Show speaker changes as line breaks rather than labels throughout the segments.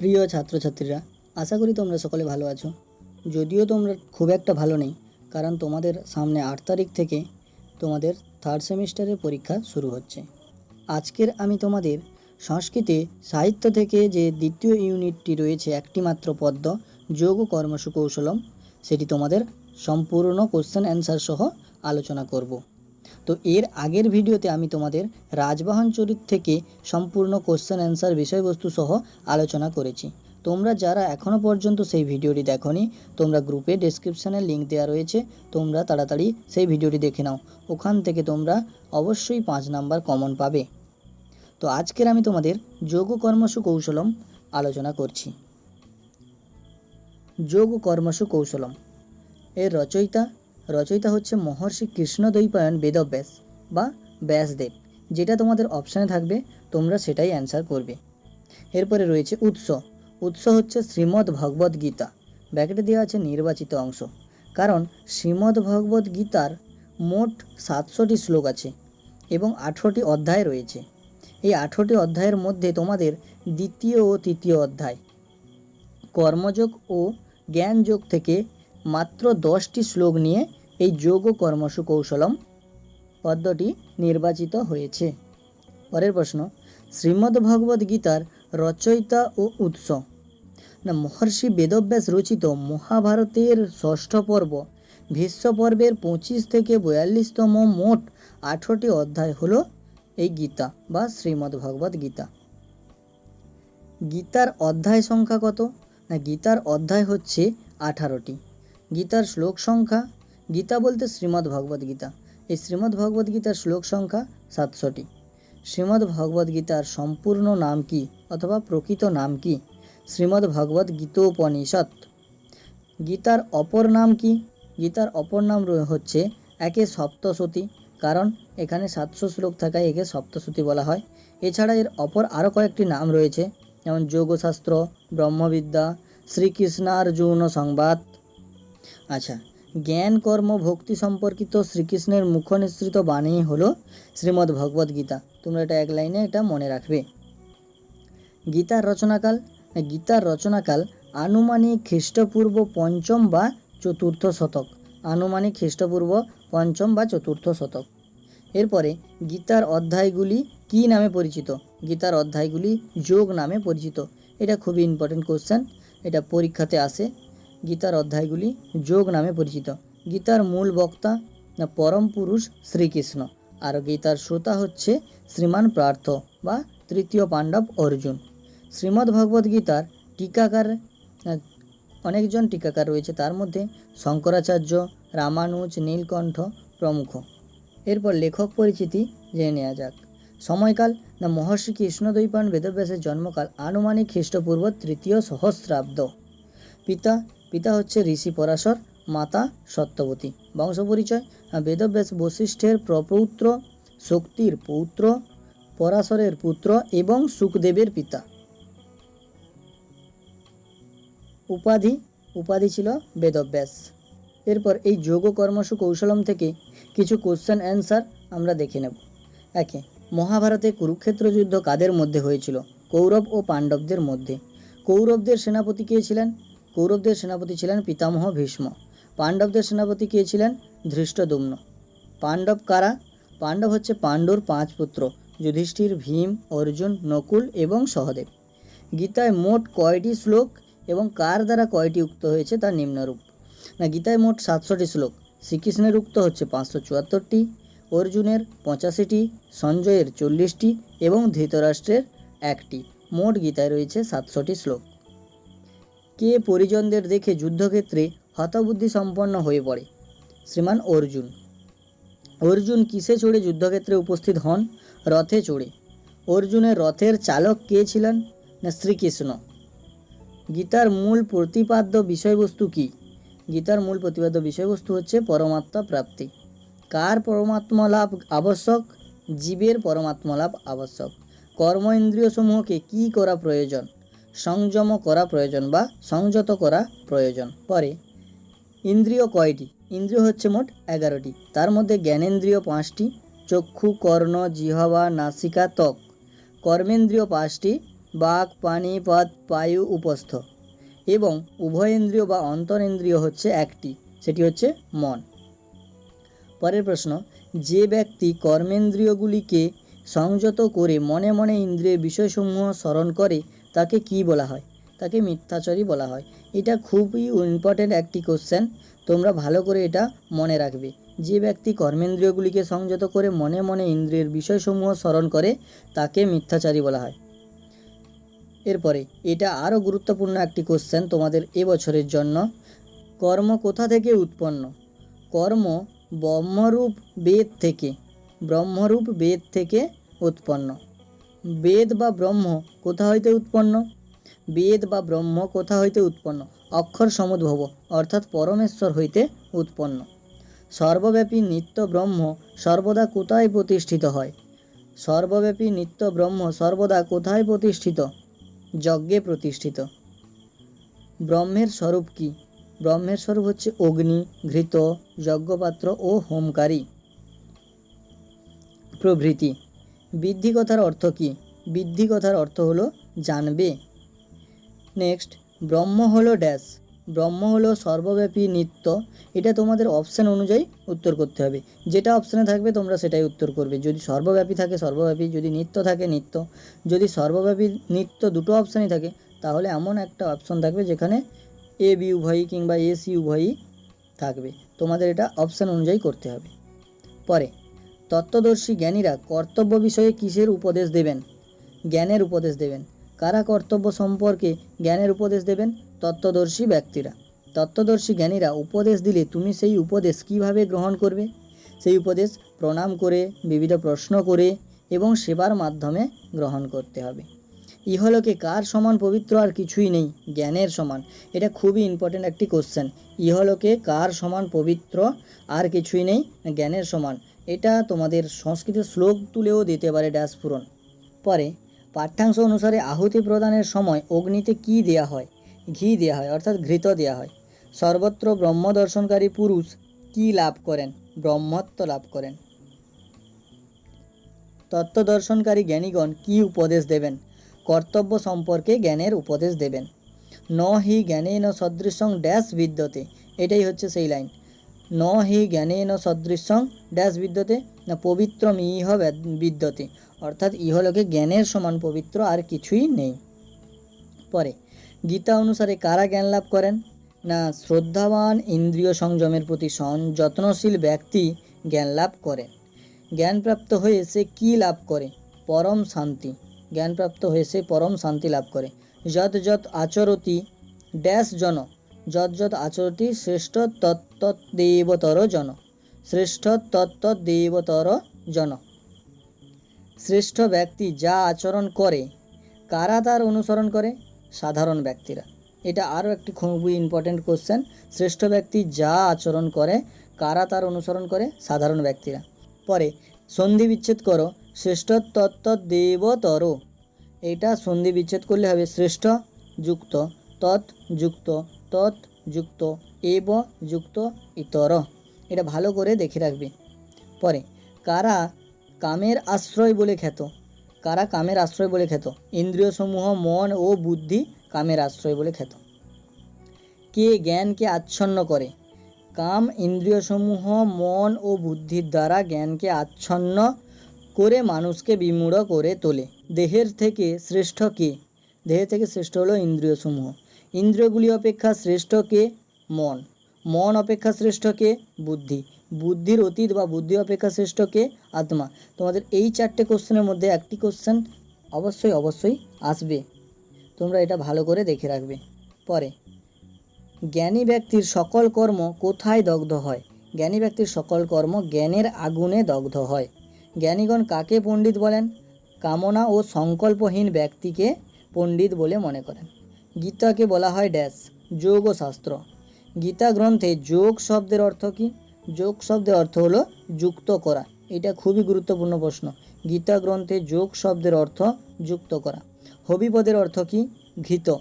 প্রিয় ছাত্রছাত্রীরা, আশা করি তোমরা সকলে ভালো আছো। যদিও তোমরা খুব একটা ভালো নেই, কারণ তোমাদের সামনে আট তারিখ থেকে তোমাদের থার্ড সেমিস্টারের পরীক্ষা শুরু হচ্ছে। আজকের আমি তোমাদের সংস্কৃতে সাহিত্য থেকে যে দ্বিতীয় ইউনিটটি রয়েছে একটি মাত্র পদ্য, যোগ ও কর্মসু সেটি তোমাদের সম্পূর্ণ কোশ্চেন অ্যান্সার সহ আলোচনা করব। তো এর আগের ভিডিওতে আমি তোমাদের রাজবাহন চরিত থেকে সম্পূর্ণ কোশ্চেন অ্যান্সার বিষয়বস্তু সহ আলোচনা করেছি। তোমরা যারা এখনও পর্যন্ত সেই ভিডিওটি দেখোনি, তোমরা গ্রুপে ডেসক্রিপশানে লিঙ্ক দেওয়া রয়েছে, তোমরা তাড়াতাড়ি সেই ভিডিওটি দেখে নাও। ওখান থেকে তোমরা অবশ্যই পাঁচ নাম্বার কমন পাবে। তো আজকের আমি তোমাদের যোগ কর্মসু কৌশলম আলোচনা করছি। যোগ কর্মসু কৌশলম এর রচয়িতা রচয়িতা হচ্ছে মহর্ষি কৃষ্ণদ্বৈপায়ন বেদব্যাস বা ব্যাসদেব। যেটা তোমাদের অপশানে থাকবে, তোমরা সেটাই অ্যান্সার করবে। এরপরে রয়েছে উৎস। উৎস হচ্ছে শ্রীমদ্ ভগবদ্ গীতা। ব্যাকেটে দেওয়া আছে নির্বাচিত অংশ। কারণ শ্রীমদ্ ভগবদ্ গীতার মোট সাতশোটি শ্লোক আছে এবং আঠেরোটি অধ্যায় রয়েছে। এই আঠেরোটি অধ্যায়ের মধ্যে তোমাদের দ্বিতীয় ও তৃতীয় অধ্যায়, কর্মযোগ ও জ্ঞানযোগ থেকে মাত্র দশটি শ্লোক নিয়ে এই যোগ ও কর্মসু কৌশলম পদ্মটি নির্বাচিত হয়েছে। পরের প্রশ্ন, শ্রীমদ্ ভগবদ্ গীতার রচয়িতা ও উৎস। না, মহর্ষি বেদব্যাস রচিত মহাভারতের ষষ্ঠ পর্ব ভীষ্ম পর্বের পঁচিশ থেকে বয়াল্লিশতম মোট আঠেরোটি অধ্যায় হল এই গীতা বা শ্রীমদ্ ভগবদ্ গীতা। গীতার অধ্যায় সংখ্যা কত? না, গীতার অধ্যায় হচ্ছে আঠারোটি। গীতার শ্লোক সংখ্যা গীতা বলতে শ্রীমদ্ ভগবদ্ গীতা। এই শ্রীমদ্ ভগবদ্ গীতার শ্লোক সংখ্যা সাতশোটি শ্রীমদ্ ভগবদ্ গীতার সম্পূর্ণ নাম কি অথবা প্রকৃত নাম কি? শ্রীমদ্ ভগবদ্ গীতোপনিষৎ। গীতার অপর নাম কি? গীতার অপর নাম হচ্ছে একে সপ্তশতী কারণ এখানে সাতশো শ্লোক থাকায় একে সপ্তশতী বলা হয়। এছাড়া এর অপর আরও কয়েকটি নাম রয়েছে, যেমন যোগশাস্ত্র, ব্রহ্মবিদ্যা, শ্রীকৃষ্ণার্জুন সংবাদ। আচ্ছা জ্ঞান, কর্ম, ভক্তি সম্পর্কিত শ্রীকৃষ্ণের মুখনিসৃত বাণী হলো শ্রীমদ্ ভগবদ্ গীতা। তোমরা এটা এক লাইনে এটা মনে রাখবে। গীতার রচনাকাল গীতার রচনাকাল আনুমানিক খ্রিস্টপূর্ব পঞ্চম বা চতুর্থ শতক। আনুমানিক খ্রিস্টপূর্ব পঞ্চম বা চতুর্থ শতক। এরপরে গীতার অধ্যায়গুলি কি নামে পরিচিত? গীতার অধ্যায়গুলি যোগ নামে পরিচিত। এটা খুবই ইম্পর্টেন্ট কোশ্চেন এটা পরীক্ষাতে আসে। গীতার অধ্যায়গুলি যোগ নামে পরিচিত। গীতার মূল বক্তা না পরম পুরুষ শ্রীকৃষ্ণ। আর গীতার শ্রোতা হচ্ছে শ্রীমান প্রার্থ বা তৃতীয় পাণ্ডব অর্জুন। শ্রীমদ্ ভগবদ্ গীতার টিকাকার অনেকজন টিকাকার রয়েছে, তার মধ্যে শঙ্করাচার্য, রামানুজ, নীলকণ্ঠ প্রমুখ। এরপর লেখক পরিচিতি জেনে নেওয়া যাক। সময়কাল না মহর্ষি কৃষ্ণদ্বৈপায়ন বেদব্যাসের জন্মকাল আনুমানিক খ্রিস্টপূর্ব তৃতীয় সহস্রাব্দ। পিতা পিতা হচ্ছে ঋষি পরাশর মাতা সত্যবতী। বংশপরিচয় আহ, বেদব্যাস বশিষ্ঠের প্রপৌত্র শক্তির পৌত্র পরাশরের পুত্র এবং সুখদেবের পিতা। উপাধি উপাধি ছিল বেদব্যাস। এরপর এই যোগ কর্মসু কৌশলম থেকে কিছু কোশ্চেন অ্যান্সার আমরা দেখে নেব। একে মহাভারতে কুরুক্ষেত্র যুদ্ধ কাদের মধ্যে হয়েছিল? কৌরব ও পাণ্ডবদের মধ্যে। কৌরবদের সেনাপতি কে ছিলেন? কৌরবদের সেনাপতি ছিলেন পিতামহ ভীষ্ম। পাণ্ডবদের সেনাপতি কে ছিলেন? ধৃষ্টদুম্ন। পাণ্ডব কারা? পাণ্ডব হচ্ছে পাণ্ডুর পাঁচ পুত্র, যুধিষ্ঠির, ভীম, অর্জুন, নকুল এবং সহদেব। গীতায় মোট কয়টি শ্লোক এবং কার দ্বারা কয়টি উক্ত হয়েছে তার নিম্নরূপ। না, গীতায় মোট সাতশোটি শ্লোক। শ্রীকৃষ্ণের উক্ত হচ্ছে পাঁচশো চুয়াত্তরটি, অর্জুনের পঁচাশিটি, সঞ্জয়ের চল্লিশটি এবং ধৃতরাষ্ট্রের একটি। মোট গীতায় রয়েছে সাতশোটি শ্লোক। কে পরিজনদের দেখে যুদ্ধক্ষেত্রে হতবুদ্ধি সম্পন্ন হয়ে পড়ে? শ্রীমান অর্জুন। অর্জুন কিসে চড়ে যুদ্ধক্ষেত্রে উপস্থিত হন? রথে চড়ে। অর্জুনের রথের চালক কে ছিলেন? না শ্রীকৃষ্ণ। গীতার মূল প্রতিপাদ্য বিষয়বস্তু কি? গীতার মূল প্রতিপাদ্য বিষয়বস্তু হচ্ছে পরমাত্মা প্রাপ্তি। কার পরমাত্মা লাভ আবশ্যক? জীবের পরমাত্মা লাভ আবশ্যক। কর্ম ইন্দ্রিয় সমূহকে কী করা প্রয়োজন? সংযম করা প্রয়োজন বা সংযত করা প্রয়োজন। পরে, ইন্দ্রিয় কয়টি? ইন্দ্রিয় হচ্ছে মোট এগারোটি। তার মধ্যে জ্ঞানেন্দ্রিয় পাঁচটি, চক্ষু, কর্ণ, জিহবা, নাসিকা, ত্বক। কর্মেন্দ্রীয় পাঁচটি, বাক, পানি পথ পায়ু উপস্থ। এবং উভয়েন্দ্রিয় বা অন্তরেন্দ্রিয় হচ্ছে একটি, সেটি হচ্ছে মন। পরের প্রশ্ন, যে ব্যক্তি কর্মেন্দ্রিয়গুলিকে সংযত করে মনে মনে ইন্দ্রিয় বিষয়সমূহ স্মরণ করে তাকে কি বলা হয়? তাকে মিথ্যাচরী বলা হয়। এটা খুবই ইম্পর্ট্যান্ট একটি কোশ্চেন তোমরা ভালো করে এটা মনে রাখবে। যে ব্যক্তি কর্মেন্দ্রিয়গুলিকে সংযত করে মনে মনে ইন্দ্রিয়ের বিষয়সমূহ স্মরণ করে, তাকে মিথ্যাচারী বলা হয়। এরপরে, এটা আরও গুরুত্বপূর্ণ একটি কোশ্চেন তোমাদের এবছরের জন্য। কর্ম কোথা থেকে উৎপন্ন? কর্ম ব্রহ্মরূপ বেদ থেকে। ব্রহ্মরূপ বেদ থেকে উৎপন্ন। বেদ বা ব্রহ্ম কোথা হইতে উৎপন্ন? বেদ বা ব্রহ্ম কোথা হইতে উৎপন্ন? অক্ষর সমুদ্ভব, অর্থাৎ পরমেশ্বর হইতে উৎপন্ন। সর্বব্যাপী নিত্য ব্রহ্ম সর্বদা কোথায় প্রতিষ্ঠিত হয়? সর্বব্যাপী নিত্য ব্রহ্ম সর্বদা কোথায় প্রতিষ্ঠিত? যজ্ঞে প্রতিষ্ঠিত। ব্রহ্মের স্বরূপ কি? ব্রহ্মের স্বরূপ হচ্ছে অগ্নি, ঘৃত, যজ্ঞপাত্র ও হোমকারী। প্রভৃতি। বৃদ্ধি কথার অর্থ কি? বৃদ্ধি কথার অর্থ হলো জানবে। নেক্সট, ব্রহ্ম হলো ড্যাশ। ব্রহ্ম হলো সর্বব্যাপী নিত্য। এটা তোমাদের অপশান অনুযায়ী উত্তর করতে হবে। যেটা অপশানে থাকবে তোমরা সেটাই উত্তর করবে। যদি সর্বব্যাপী থাকে, সর্বব্যাপী। যদি নিত্য থাকে, নিত্য। যদি সর্বব্যাপী নিত্য দুটো অপশানই থাকে, তাহলে এমন একটা অপশন থাকবে যেখানে এ বি উভয়ই কিংবা এ সি উভয়ই থাকবে। তোমাদের এটা অপশান অনুযায়ী করতে হবে। পরে তত্ত্বদর্শী জ্ঞানীরা কর্তব্য বিষয়ে কিসের উপদেশ দেবেন? জ্ঞানের উপদেশ দেবেন। কারা কর্তব্য সম্পর্কে জ্ঞানের উপদেশ দেবেন? তত্ত্বদর্শী ব্যক্তিরা। তত্ত্বদর্শী জ্ঞানীরা উপদেশ দিলে তুমি সেই উপদেশ কীভাবে গ্রহণ করবে? সেই উপদেশ প্রণাম করে, বিবিধ প্রশ্ন করে এবং সেবার মাধ্যমে গ্রহণ করতে হবে। ইহলোকে কার সমান পবিত্র আর কিছুই নেই? জ্ঞানের সমান। এটা খুবই ইম্পর্টেন্ট একটি কোশ্চেন ইহলোকে কার সমান পবিত্র আর কিছুই নেই? জ্ঞানের সমান। এটা তোমাদের সংস্কৃতের শ্লোক তুলেও দিতে পারে ড্যাশ পূরণ। পরে, পাঠ্যাংশ অনুসারে আহুতি প্রদানের সময় অগ্নিতে কি দেয়া হয়? ঘি দেয়া হয়, অর্থাৎ ঘৃত দেয়া হয়। সর্বত্র ব্রহ্ম দর্শনকারী পুরুষ কি লাভ করেন? ব্রহ্মত্ব লাভ করেন। তত্ত্ব দর্শনকারী জ্ঞানীগণ কি উপদেশ দেবেন? কর্তব্য সম্পর্কে জ্ঞানের উপদেশ দেবেন। ন হি জ্ঞানে ন সদৃশং ড্যাশ বিদ্যতে। এটাই হচ্ছে সেই লাইন। ন হি জ্ঞানেন সদৃশং ড্যাশ বিদ্যতে, না পবিত্র ইহ বিদ্যতে। অর্থাৎ ইহলোকে জ্ঞানের সমান পবিত্র আর কিছুই নেই। পরে, গীতা অনুসারে কারা জ্ঞান লাভ করেন? না শ্রদ্ধাবান ইন্দ্রিয় সংযমের প্রতি যত্নশীল ব্যক্তি জ্ঞান লাভ করেন জ্ঞানপ্রাপ্ত হয়ে সে কী লাভ করে? পরম শান্তি। জ্ঞানপ্রাপ্ত হয়ে সে পরম শান্তি লাভ করে। যত যত আচরতি ড্যাশ জন যত যত আচরতি শ্রেষ্ঠ তত্তদেবতর জন। শ্রেষ্ঠ তত্তদেবতর জন। শ্রেষ্ঠ ব্যক্তি যা আচরণ করে, কারা তার অনুসরণ করে? সাধারণ ব্যক্তিরা। এটা আরও একটি খুবই ইম্পর্ট্যান্ট কোশ্চেন শ্রেষ্ঠ ব্যক্তি যা আচরণ করে, কারা তার অনুসরণ করে? সাধারণ ব্যক্তিরা। পরে, সন্ধি বিচ্ছেদ করো। শ্রেষ্ঠ তত্ত্ব দেবতর এটা সন্ধি বিচ্ছেদ করলে হবে শ্রেষ্ঠ যুক্ত তৎ যুক্ত তৎ যুক্ত এব যুক্ত ইতর। এটা ভালো করে দেখে রাখবে। পরে, কারা কামের আশ্রয় বলে খ্যাত? কারা কামের আশ্রয় বলে খ্যাত? ইন্দ্রিয়সমূহ, মন ও বুদ্ধি কামের আশ্রয় বলে খ্যাত। কে জ্ঞানকে আচ্ছন্ন করে? কাম, ইন্দ্রিয়সমূহ, মন ও বুদ্ধির দ্বারা জ্ঞানকে আচ্ছন্ন করে মানুষকে বিমূঢ় করে তোলে। দেহের থেকে শ্রেষ্ঠ কে? দেহের থেকে শ্রেষ্ঠ হলো ইন্দ্রিয়সমূহ। ইন্দ্রিয়গুলি অপেক্ষা শ্রেষ্ঠ কে? মন। মন অপেক্ষা শ্রেষ্ঠকে বুদ্ধি। বুদ্ধির অতীত বা বুদ্ধি অপেক্ষা শ্রেষ্ঠকে আত্মা। তোমাদের এই চারটে কোশ্চেনের মধ্যে একটি কোশ্চেন অবশ্যই অবশ্যই আসবে। তোমরা এটা ভালো করে দেখে রাখবে। পরে, জ্ঞানী ব্যক্তির সকল কর্ম কোথায় দগ্ধ হয়? জ্ঞানী ব্যক্তির সকল কর্ম জ্ঞানের আগুনে দগ্ধ হয়। জ্ঞানীগণ কাকে পণ্ডিত বলেন? কামনা ও সংকল্পহীন ব্যক্তিকে পণ্ডিত বলে মনে করেন। গীতাকে বলা হয় ড্যাশ যোগ ও শাস্ত্র গীতা গ্রন্থে যোগ শব্দের অর্থ কী? যোগ শব্দের অর্থ হলো যুক্ত করা। এটা খুবই গুরুত্বপূর্ণ প্রশ্ন। গীতা গ্রন্থে যোগ শব্দের অর্থ যুক্ত করা। হবিপদের অর্থ কি? ঘৃত।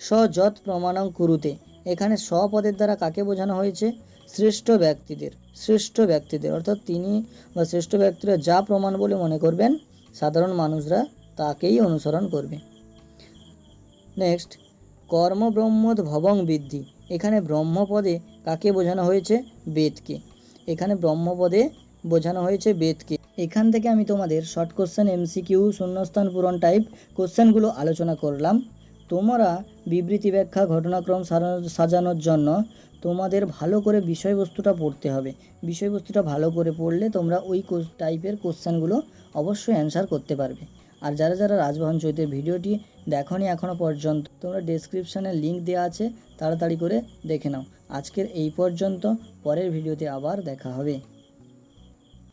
সযৎ প্রমাণং কুরুতে। এখানে স্বপদের দ্বারা কাকে বোঝানো হয়েছে? শ্রেষ্ঠ ব্যক্তিদের। শ্রেষ্ঠ ব্যক্তিদের। অর্থাৎ তিনি বা শ্রেষ্ঠ ব্যক্তিরা যা প্রমাণ বলে মনে করবেন, সাধারণ মানুষরা তাকেই অনুসরণ করবে। নেক্সট কর্মব্রহ্মদ ভবং বৃদ্ধি। এখানে ব্রহ্মপদে কাকে বোঝানো হয়েছে? বেদকে। এখানে ব্রহ্মপদে বোঝানো হয়েছে বেদকে। এখান থেকে আমি তোমাদের শর্ট কোশ্চেন এমসিকিউ শূন্যস্থান, পূরণ টাইপ কোশ্চেনগুলো আলোচনা করলাম। তোমরা বিবৃতি ব্যাখ্যা, ঘটনাক্রম সাজানোর জন্য তোমাদের ভালো করে বিষয়বস্তুটা পড়তে হবে। বিষয়বস্তুটা ভালো করে পড়লে তোমরা ওই টাইপের কোশ্চেনগুলো অবশ্যই অ্যান্সার করতে পারবে। আর যারা যারা রাজভবন চৈতের ভিডিওটি দেখনি এখনও পর্যন্ত। তোমরা ডেসক্রিপশানে লিঙ্ক দেওয়া আছে, তাড়াতাড়ি করে দেখে নাও। আজকের এই পর্যন্ত, পরের ভিডিওতে আবার দেখা হবে।